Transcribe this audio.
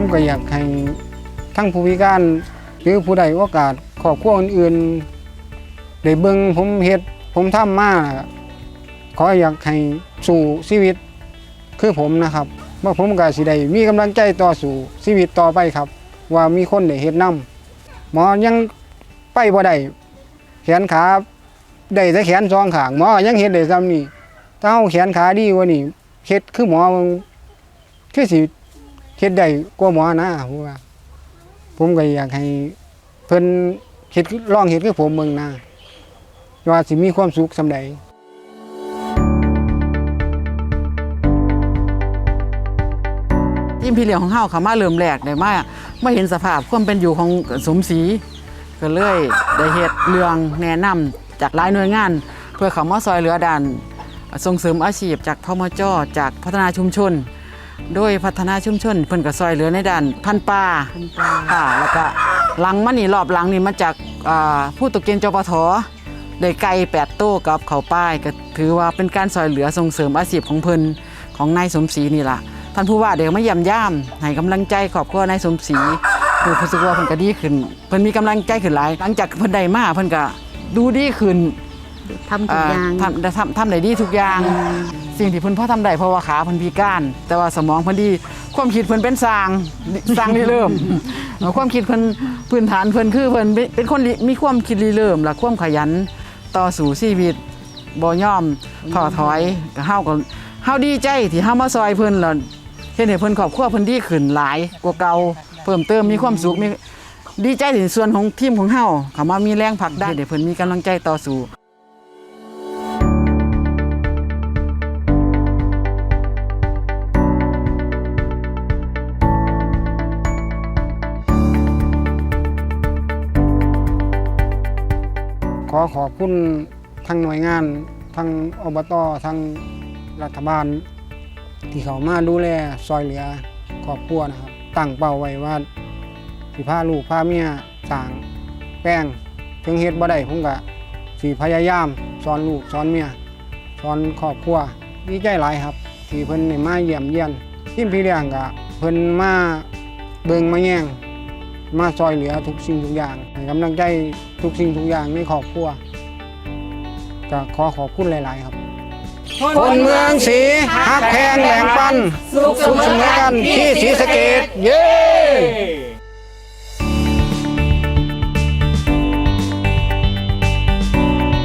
มก็อยากให้ทั้งผู้พิการหรือผู้ใดโอกาสครอบครัวอื่นๆได้เบิ่งผมเฮ็ดผมทำมาน่ะขออยากให้สู่ชีวิตคือผมนะครับว่าผมก็สิได้มีกำลังใจต่อสู่ชีวิตต่อไปครับ ว่ามีคนได้เฮ็ดนํหมอยังไปบ่ได้แขนขาได้แต่แขนสองข้างหมอยังเฮ็ดได้ซ้ำนี่ถ้าเฮาแขนขาดีกว่านี่เฮ็ดคือหมอคือสิ เฮ็ดได้กว่าหมอนะผมว่า ผมก็อยากให้เพิ่นเฮ็ดคือลองเฮ็ดคือผมเบิ่งนะว่าสิมีความสุขสำใดทีมพี่เลี้ยงของเฮาเขามาเริ่มแรกได้มามาเห็นสภาพความเป็นอยู่ของสมศรีก็เลยได้เฮ็ดเรื่องแนะนำจากหลายหน่วยงาน เพื่อเขามาซอยเหลือด้านส่งเสริมอาชีพจากพมจจากพัฒนาชุมชน โดยพัฒนาชุมชนเพิ่นก็ซอยเหลือในด้านพันธุ์ปลาค่ะแล้วก็หลังมานี่รอบหลังนี่มาจากอ่าผู้ตกเกณฑ์จปทได้ไก่8โต้กับเขาวป้ายก็ถือว่าเป็นการซอยเหลือส่งเสริมอาชีพของเพิ่นของนายสมศรีนี่ล่ะท่านผู้ว่าเดี๋ยวมาย่ำย่ามให้กำลังใจครอบครัวนายสมศรีคือรู้สึกว่าเพิ่นก็ดีขึ้นเพิ่นมีกำลังใจขึ้นหลาย หลังจากเพิ่นได้มาเพิ่นก็ดูดีขึ้น ทำทุกอย่าง ทำได้ทำทำได้ดีทุกอย่าง สิ่งที่เพิ่นพอทำได้เพราะว่าขาเพิ่นพิการ แต่ว่าสมองเพิ่นดี ความคิดเพิ่นเป็นสร้างสร้างริเริ่มเอ่อความคิดเพิ่นพื้นฐานเพิ่นคือเพิ่นเป็นเป็นคนริมีความคิดริเริ่มและความขยันต่อสู่ชีวิตบ่ยอมท้อถอยก็เฮาก็เฮาดีใจที่เฮามาซอยเพิ่นแล้วเฮ็ดให้เพิ่นครอบครัวเพิ่นดีขึ้นหลายกว่าเก่าเพิ่มเติมมีความสุขมีดีใจในส่วนของทีมของเฮาเขามามีแรงผลักดันให้เพิ่นมีกำลังใจต่อสู้ ขอขอบคุณทางหน่วยงานทางอบตทางรัฐบาล ที่เขามาดูแลซอยเหลือครอบครัวนะครับ ตั้งเป้าไว้ว่าสิพาลูกพาเมียสร้างแป้งถึงเฮ็ดบ่ได้ผมก็สิพยายามสอนลูกสอนเมียสอนครอบครัวดีใจหลายครับ ที่เพิ่นได้มาเยี่ยมเยียนทีมพี่เลี้ยงก็เพิ่นมาเบิ่งมาแย่งมาซอยเหลือทุกสิ่งทุกอย่างให้กำลังใจ ทุกสิ่งทุกอย่างในครอบครัวก็ขอขอบคุณหลาย ๆ ครับ คนเมืองสีฮักแพงแหลงปัน สุขเสมอกันที่ศรีสะเกดเย้